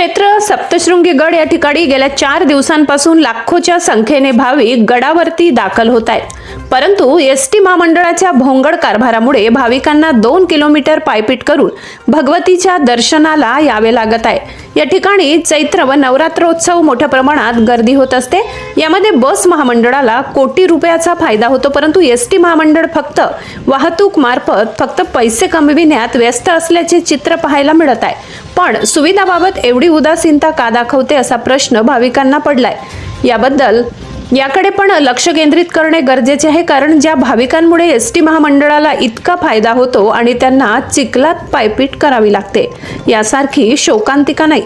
क्षेत्र सप्तशृंगी गड या ठिकाणी गेल्या चार दिवसांपासून लाखोच्या संख्येने भाविक गडावरती दाखल होत आहेत. परंतु एस टी महामंडळाच्या भोंगड कारभारामुळे भाविकांना दोन किलोमीटर पायपीट करून भगवतीच्या दर्शनाला यावे लागत आहे. या ठिकाणी चैत्र व नवरात्रोत्सव मोठ्या प्रमाणात गर्दी होत असते. यामध्ये बस महामंडळाला कोटी रुपयाचा फायदा होतो परंतु एस टी महामंडळ फक्त वाहतूक मार्फत फक्त पैसे कमविण्यात व्यस्त असल्याचे चित्र पाहायला मिळत आहे. पण सुविधाबाबत एवढी उदासीनता का दाखवते असा प्रश्न भाविकांना पडलाय. याबद्दल याकडे पण लक्ष केंद्रित करणे गरजेचे आहे कारण ज्या भाविकांमुळे एस टी महामंडळाला इतका फायदा होतो आणि त्यांना चिखलात पायपीट करावी लागते यासारखी शोकांतिका नाही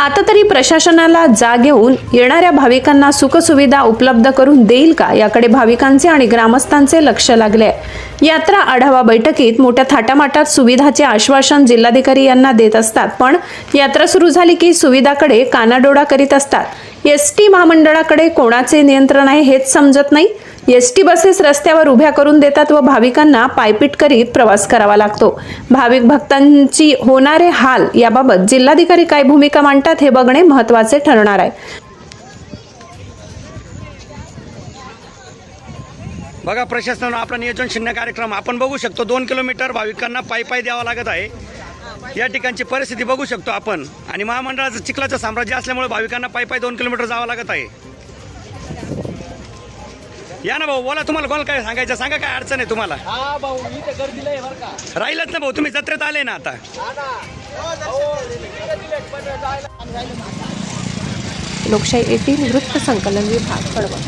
आता तरी प्रशासनाला जाग येऊन येणाऱ्या भाविकांना सुखसुविधा उपलब्ध करून देईल का याकडे भाविकांचे आणि ग्रामस्थांचे लक्ष लागले आहे. यात्रा आढावा बैठकीत मोठ्या थाटामाटात सुविधाचे आश्वासन जिल्हाधिकारी यांना देत असतात पण यात्रा सुरू झाली की सुविधाकडे कानाडोळा करीत असतात एस टी महामंडळाकडे कोणाचे नियंत्रण आहे हेच समजत नाही. एस टी बसेस रस्त्यावर उभ्या करून देतात व भाविकांना पायपीट करीत प्रवास करावा लागतो. भाविक भक्तांची होणारे हाल याबाबत जिल्हाधिकारी काय भूमिका मांडतात हे बघणे महत्त्वाचे ठरणार आहे. बघा प्रशासनानं आपला नियोजन शून्य कार्यक्रम आपण बघू शकतो. दोन किलोमीटर भाविकांना पायी पायी द्यावा लागत आहे. या ठिकाणची परिस्थिती बघू शकतो आपण. आणि महामंडळाचं चिखलाचं साम्राज्य असल्यामुळे भाविकांना पायी पायी दोन किलोमीटर जावं लागत आहे. या ना भाऊ बोला तुम्हाला कोणाला काय सांगायचं? सांगा काय अडचण आहे तुम्हाला? हा राहिलंच ना भाऊ तुम्ही जत्रेत आले ना आता. हा लोकशाही एटीन वृत्त संकलन विभाग कळवण